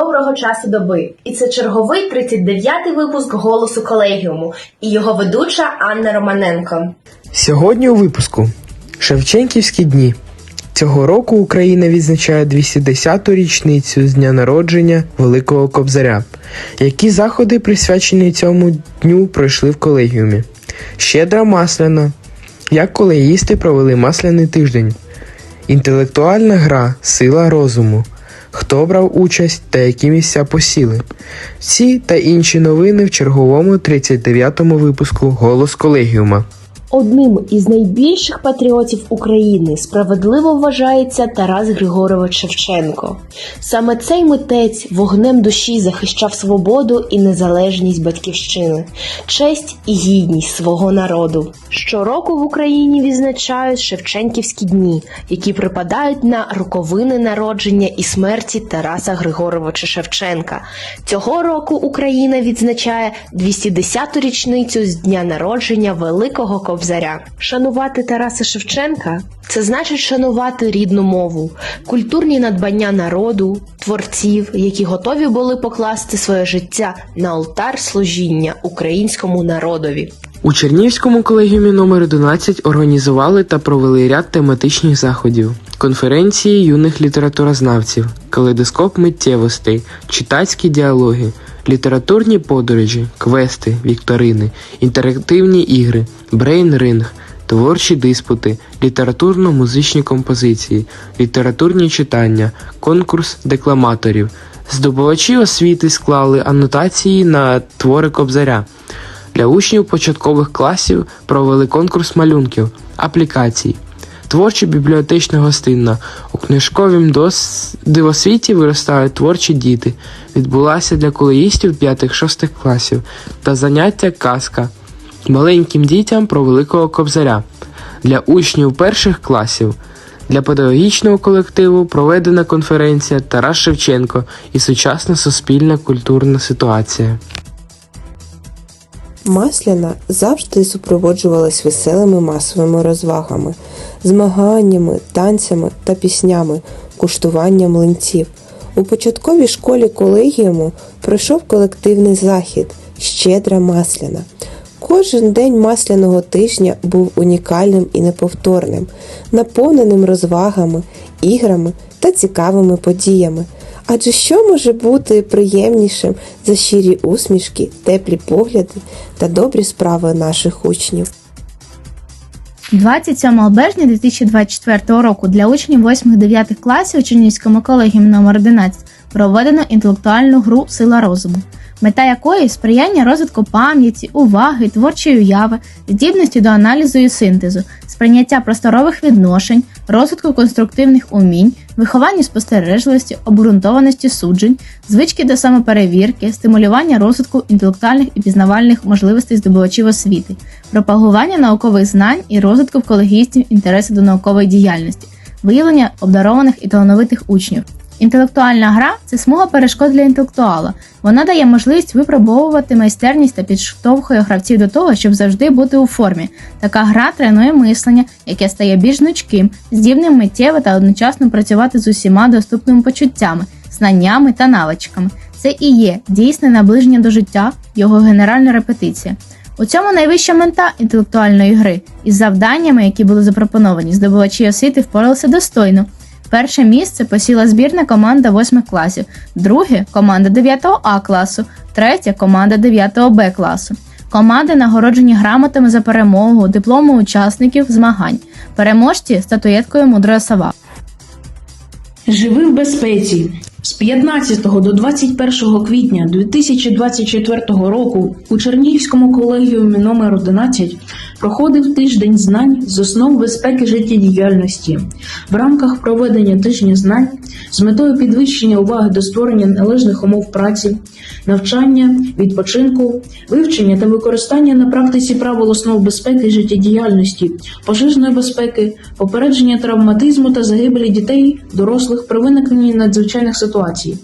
доброго часу доби. І це черговий 39-й випуск голосу колегіуму і його ведуча Анна Романенко. Сьогодні у випуску Шевченківські дні. Цього року Україна відзначає 210-ту річницю з дня народження Великого Кобзаря. Які заходи, присвячені цьому дню, пройшли в колегіумі? Щедра масляна. Як колегіїсти провели масляний тиждень? Інтелектуальна гра Сила розуму. Хто брав участь та які місця посіли? Ці та інші новини в черговому 39-му випуску Голос колегіума. Одним із найбільших патріотів України справедливо вважається Тарас Григорович Шевченко. Саме цей митець вогнем душі захищав свободу і незалежність батьківщини, честь і гідність свого народу. Щороку в Україні відзначають Шевченківські дні, які припадають на роковини народження і смерті Тараса Григоровича Шевченка. Цього року Україна відзначає 210-ту річницю з дня народження Великого Кобзаря. Шанувати Тараса Шевченка це значить шанувати рідну мову, культурні надбання народу, творців, які готові були покласти своє життя на алтар служіння українському народові. У Чернівському колегіумі номер 11 організували та провели ряд тематичних заходів, конференції юних літературознавців, калейдоскоп миттєвостей, читацькі діалоги, літературні подорожі, квести, вікторини, інтерактивні ігри, брейн-ринг, творчі диспути, літературно-музичні композиції, літературні читання, конкурс декламаторів. Здобувачі освіти склали анотації на твори Кобзаря. Для учнів початкових класів провели конкурс малюнків, аплікацій. Творчо бібліотечна гостинна. У книжковім дивосвіті виростають творчі діти. Відбулася для колеїстів 5-6 класів та заняття казка маленьким дітям про великого кобзаря. Для учнів перших класів. Для педагогічного колективу проведена конференція Тарас Шевченко і сучасна суспільна культурна ситуація. Масляна завжди супроводжувалась веселими масовими розвагами, змаганнями, танцями та піснями, куштуванням млинців. У початковій школі колегіуму пройшов колективний захід Щедра масляна. Кожен день масляного тижня був унікальним і неповторним, наповненим розвагами, іграми та цікавими подіями. Адже що може бути приємнішим за щирі усмішки, теплі погляди та добрі справи наших учнів? 27 березня 2024 року для учнів 8-9 класів у Чернівському колегіумі номер 11 проведено інтелектуальну гру Сила розуму, мета якої сприяння розвитку пам'яті, уваги, творчої уяви, здібності до аналізу і синтезу, сприйняття просторових відношень, розвитку конструктивних умінь, вихованню спостережливості, обґрунтованості суджень, звички до самоперевірки, стимулювання розвитку інтелектуальних і пізнавальних можливостей здобувачів освіти, пропагування наукових знань і розвитку в колегістів інтересу до наукової діяльності, виявлення обдарованих і талановитих учнів. Інтелектуальна гра це смуга перешкод для інтелектуала. Вона дає можливість випробовувати майстерність та підштовхує гравців до того, щоб завжди бути у формі. Така гра тренує мислення, яке стає більш гнучким, здібним миттєво та одночасно працювати з усіма доступними почуттями, знаннями та навичками. Це і є дійсне наближення до життя, його генеральна репетиція. У цьому найвища мета інтелектуальної гри із завданнями, які були запропоновані, здобувачі освіти впоралися достойно. Перше місце посіла збірна команда 8 класів, друге команда 9 А класу, третє команда 9 Б класу. Команди нагороджені грамотами за перемогу, дипломами учасників змагань, переможці статуєткою мудра сова. Живи в безпеці. З 15 до 21 квітня 2024 року у Чернігівському колегіумі номер 11 проходив тиждень знань з основ безпеки життєдіяльності. В рамках проведення тижня знань з метою підвищення уваги до створення належних умов праці, навчання, відпочинку, вивчення та використання на практиці правил основ безпеки життєдіяльності, пожежної безпеки, попередження травматизму та загибелі дітей, дорослих при виникненні надзвичайних ситуацій.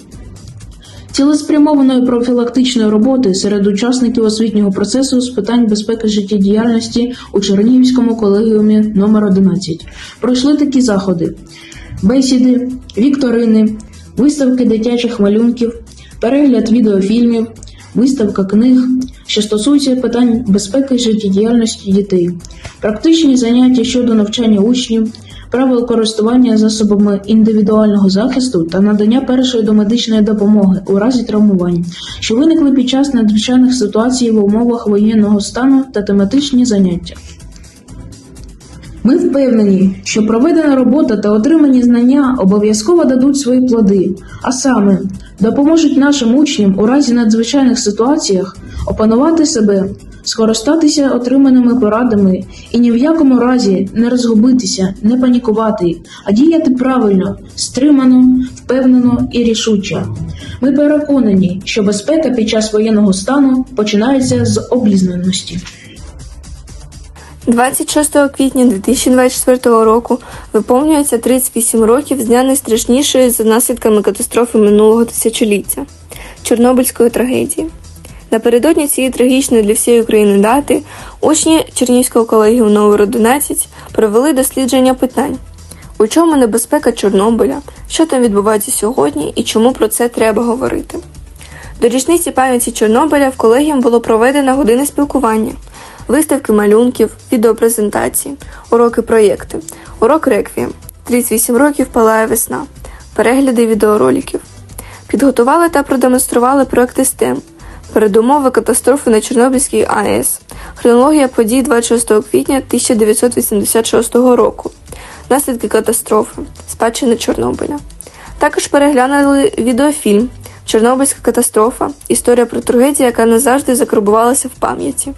Цілеспрямованої профілактичної роботи серед учасників освітнього процесу з питань безпеки життєдіяльності у Чернігівському колегіумі номер 11 пройшли такі заходи: бесіди, вікторини, виставки дитячих малюнків, перегляд відеофільмів, виставка книг, що стосуються питань безпеки життєдіяльності дітей, практичні заняття щодо навчання учнів, правил користування засобами індивідуального захисту та надання першої домедичної допомоги у разі травмувань, що виникли під час надзвичайних ситуацій в умовах воєнного стану та тематичні заняття. Ми впевнені, що проведена робота та отримані знання обов'язково дадуть свої плоди, а саме допоможуть нашим учням у разі надзвичайних ситуаціях опанувати себе, скористатися отриманими порадами і ні в якому разі не розгубитися, не панікувати, а діяти правильно, стримано, впевнено і рішуче. Ми переконані, що безпека під час воєнного стану починається з обізнаності. 26 квітня 2024 року виповнюється 38 років з дня найстрашнішої за наслідками катастрофи минулого тисячоліття Чорнобильської трагедії. Напередодні цієї трагічної для всієї України дати учні Чернігівського колегіуму номер 11 провели дослідження питань, у чому небезпека Чорнобиля, що там відбувається сьогодні і чому про це треба говорити. До річниці пам'яті Чорнобиля в колегіум було проведено години спілкування, виставки малюнків, відеопрезентації, уроки проєкти, урок реквієм, 38 років палає весна, перегляди відеороликів. Підготували та продемонстрували проекти STEM, передумови катастрофи на Чорнобильській АЕС, хронологія подій 26 квітня 1986 року, наслідки катастрофи, спадщини Чорнобиля. Також переглянули відеофільм Чорнобильська катастрофа. Історія про трагедію, яка назавжди закарбувалася в пам'яті.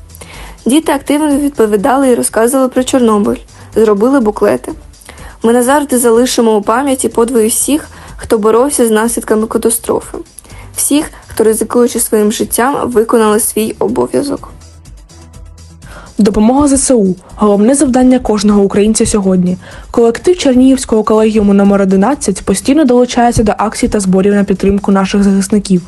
Діти активно відповідали і розказували про Чорнобиль, зробили буклети. Ми назавжди залишимо у пам'яті подвиги всіх, хто боровся з наслідками катастрофи, всіх, хто ризикуючи своїм життям, виконали свій обов'язок. Допомога ЗСУ головне завдання кожного українця сьогодні. Колектив Чернігівського колегіуму номер 11 постійно долучається до акцій та зборів на підтримку наших захисників.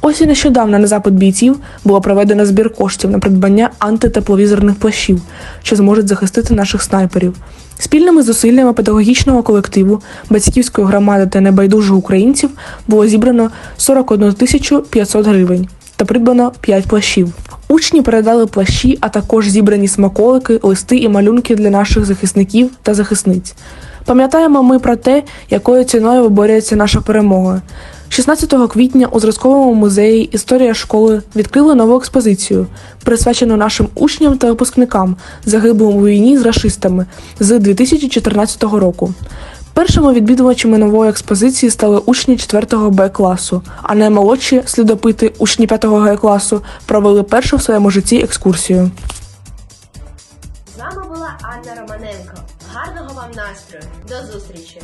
Ось і нещодавно на запит бійців було проведено збір коштів на придбання антитепловізорних плащів, що зможуть захистити наших снайперів. Спільними зусиллями педагогічного колективу, батьківської громади та небайдужих українців було зібрано 41 тисячу 500 гривень та придбано 5 плащів. Учні передали плащі, а також зібрані смаколики, листи і малюнки для наших захисників та захисниць. Пам'ятаємо ми про те, якою ціною виборюється наша перемога. 16 квітня у зразковому музеї Історія школи відкрили нову експозицію, присвячену нашим учням та випускникам, загиблим у війні з рашистами з 2014 року. Першими відвідувачами нової експозиції стали учні 4 Б класу, а наймолодші слідопити учні 5 Г класу провели першу в своєму житті екскурсію. З вами була Анна Романенко. Гарного вам настрою. До зустрічі!